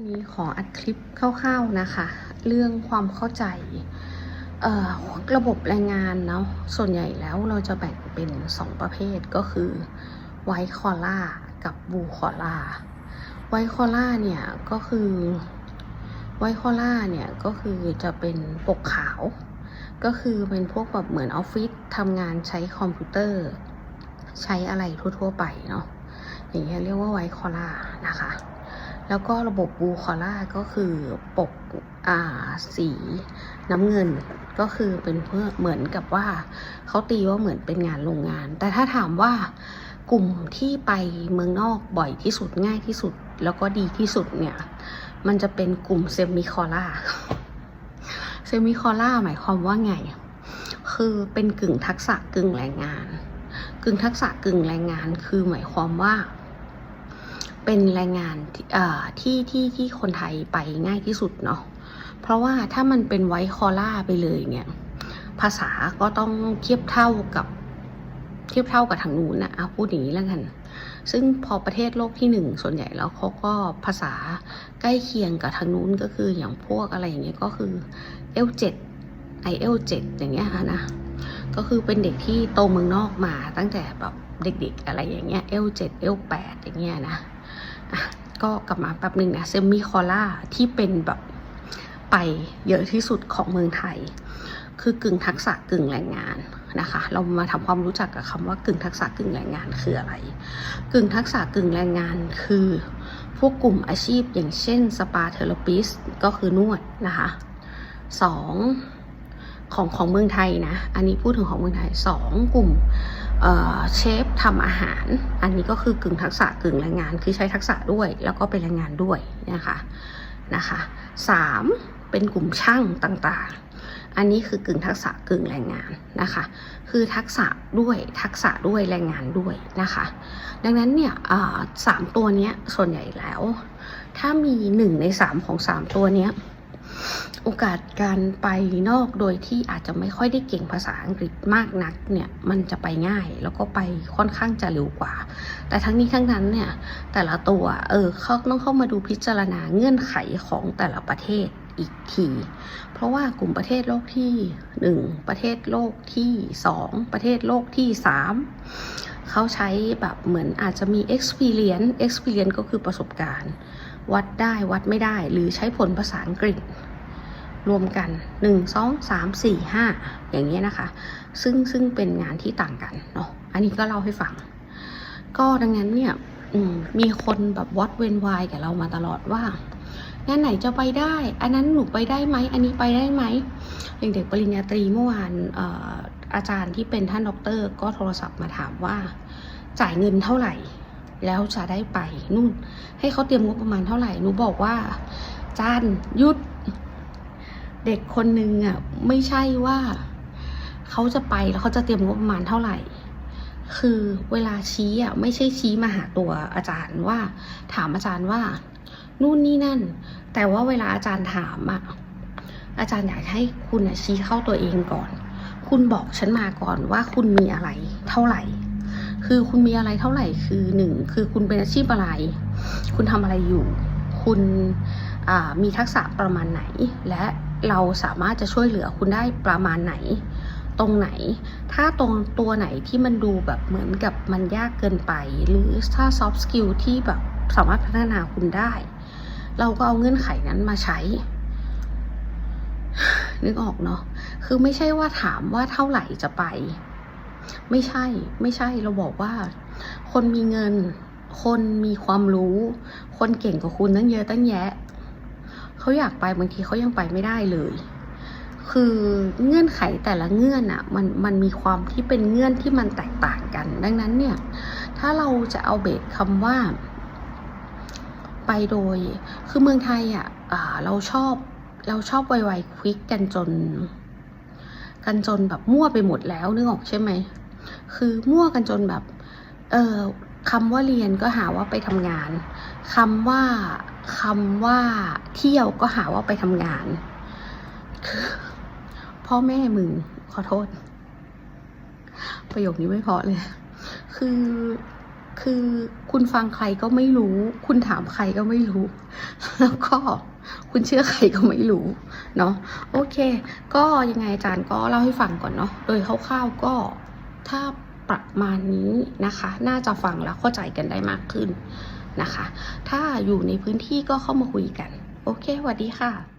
วันนี้ขออัดคลิปคร่าวๆนะคะ เรื่องความเข้าใจระบบแรงงานเนาะส่วนใหญ่แล้วเราจะแบ่งเป็น 2 ประเภทก็คือไวท์คอล่ากับบูคอล่าไวท์คอล่าเนี่ยก็คือไวท์คอล่าเนี่ยก็คือจะเป็นปกขาว ก็คือเป็นพวกแบบเหมือนออฟฟิศทำงานใช้คอมพิวเตอร์ ใช้อะไรทั่วๆไปเนาะอย่างเงี้ยเรียกว่าไวท์คอล่านะคะ แล้วก็ระบบบูคอล่าก็คือปกอ่าสีน้ำเงินก็คือเป็นเพื่อเหมือนกับว่าเขาตีว่าเหมือนเป็นงานโรงงาน แต่ถ้าถามว่ากลุ่มที่ไปเมืองนอกบ่อยที่สุดง่ายที่สุด แล้วก็ดีที่สุดเนี่ย มันจะเป็นกลุ่มเซมิคอล่าเซมิคอล่าหมายความว่าไง คือเป็นกึ่งทักษะกึ่งแรงงาน กึ่งทักษะกึ่งแรงงานคือหมายความว่า เป็นแรงงานที่ที่ที่คนไทยไปง่ายที่สุดเนาะเพราะว่าถ้ามันเป็นไวท์คอล่าไปเลยเนี่ย ภาษาก็ต้องเทียบเท่ากับเทียบเท่ากับทางนู้นนะเอาพูดอย่างนี้แล้วกัน ซึ่งพอประเทศโลกที่หนึ่งส่วนใหญ่แล้วเขาก็ภาษาใกล้เคียงกับทางนู้นก็คืออย่างพวกอะไรอย่างเงี้ยก็คือ L7 IL7 อย่างเงี้ยค่ะนะก็คือเป็นเด็กที่โตเมืองนอกมาตั้งแต่แบบเด็กๆอะไรอย่างเงี้ย L7 L8 อย่างเงี้ยนะ ก็กลับมาแป๊บหนึ่งนะเซมิคอล่าที่เป็นแบบไปเยอะที่สุดของเมืองไทย คือกึ่งทักษะกึ่งแรงงานนะคะ เรามาทำความรู้จักกับคำว่ากึ่งทักษะกึ่งแรงงานคืออะไร กึ่งทักษะกึ่งแรงงานคือ พวกกลุ่มอาชีพอย่างเช่นสปาเทอร์ปิสก็คือนวดนะคะสองของของเมืองไทยนะ อันนี้พูดถึงของเมืองไทยสองกลุ่ม เชฟทำอาหาร อันนี้ก็คือกึ่งทักษะกึ่งแรงงาน คือใช้ทักษะด้วย แล้วก็เป็นแรงงานด้วยนะคะนะคะสามเป็นกลุ่มช่างต่างๆ อันนี้คือกึ่งทักษะกึ่งแรงงานนะคะ คือทักษะด้วยทักษะด้วยแรงงานด้วยนะคะ ดังนั้นเนี่ยสามตัวนี้ส่วนใหญ่แล้ว ถ้ามีหนึ่งในสามของสามตัวนี้ โอกาสการไปนอกโดยที่อาจจะไม่ค่อยได้เก่งภาษาอังกฤษมากนักเนี่ยมันจะไปง่ายแล้วก็ไปค่อนข้างจะเร็วกว่า แต่ทั้งนี้ทั้งนั้นเนี่ยแต่ละตัวเออเขาต้องเข้ามาดูพิจารณาเงื่อนไขของแต่ละประเทศอีกที เพราะว่ากลุ่มประเทศโลกที่หนึ่งประเทศโลกที่สองประเทศโลกที่สามเขาใช้แบบเหมือนอาจจะมี experience experience ก็คือประสบการณ์ วัดได้วัดไม่ได้ หรือใช้ผลภาษาอังกฤษ รวมกัน 1 2 3 4 5 อย่างเงี้ยนะคะ ซึ่งซึ่งเป็นงานที่ต่างกันเนาะอันนี้ก็เล่าให้ฟัง ก็ดังนั้นเนี่ยมมีคนแบบวัดเวนวายกับเรามาตลอดว่างานไหนจะไปได้ อันนั้นหนูไปได้ไหม อันนี้ไปได้ไหม อย่างเด็กปริญญาตรีเมื่อวานอออาจารย์ที่เป็นท่านด็อกเตอร์ก็โทรศัพท์มาถามว่า จ่ายเงินเท่าไหร่ แล้วจะได้ไปนู่น ให้เขาเตรียมงบประมาณเท่าไหร่หนูบอกว่าจานยุดเด็กคนนึงอะไม่ใช่ว่าเขาจะไปแล้วเขาจะเตรียมงบประมาณเท่าไหร่ คือเวลาชี้อะไม่ใช่ชี้มาหาตัวอาจารย์ว่า ถามอาจารย์ว่า นู่นนี่นั่น แต่ว่าเวลาอาจารย์ถามอะอาจารย์อยากให้คุณอะชี้เข้าตัวเองก่อน คุณบอกฉันมาก่อนว่าคุณมีอะไรเท่าไหร่ คือคุณมีอะไรเท่าไหร่คือหนึ่งคือคุณเป็นอาชีพอะไร คุณทำอะไรอยู่ คุณมีทักษะประมาณไหน และเราสามารถจะช่วยเหลือคุณได้ประมาณไหน ตรงไหน ถ้าตรงตัวไหนที่มันดูแบบเหมือนกับมันยากเกินไป หรือถ้า soft skill ที่แบบสามารถพัฒนาคุณได้ เราก็เอาเงื่อนไขนั้นมาใช้ นึกออกเนาะคือไม่ใช่ว่าถามว่าเท่าไหร่จะไป ไม่ใช่ไม่ใช่เราบอกว่า คนมีเงิน คนมีความรู้ คนเก่งกว่าคุณตั้งเยอะตั้งแยะเขาอยากไปบางทีเขายังไปไม่ได้เลย คือเงื่อนไขแต่ละเงื่อนอะมันมันมีความที่เป็นเงื่อนที่มันแตกต่างกัน ดังนั้นเนี่ย ถ้าเราจะเอาเบสคำว่า ไปโดย คือเมืองไทยอะอ่าเราชอบเราชอบไวๆควิกกันจน กันจนแบบมั่วไปหมดแล้วนึกออกใช่ไหม คือมั่วกันจนแบบ เออคำว่าเรียนก็หาว่าไปทำงานคำว่าคำว่าเที่ยวก็หาว่าไปทำงาน คือพ่อแม่มึงขอโทษ ประโยคนี้ไม่พอเลย คือคือคุณฟังใครก็ไม่รู้ คุณถามใครก็ไม่รู้ แล้วก็ คุณเชื่อใครก็ไม่รู้เนาะโอเค ก็ยังไงอาจารย์ก็เล่าให้ฟังก่อนเนาะโดยคร่าวๆก็ถ้าประมาณนี้นะคะ น่าจะฟังแล้วเข้าใจกันได้มากขึ้นนะคะ ถ้าอยู่ในพื้นที่ก็เข้ามาคุยกัน โอเคสวัสดีค่ะ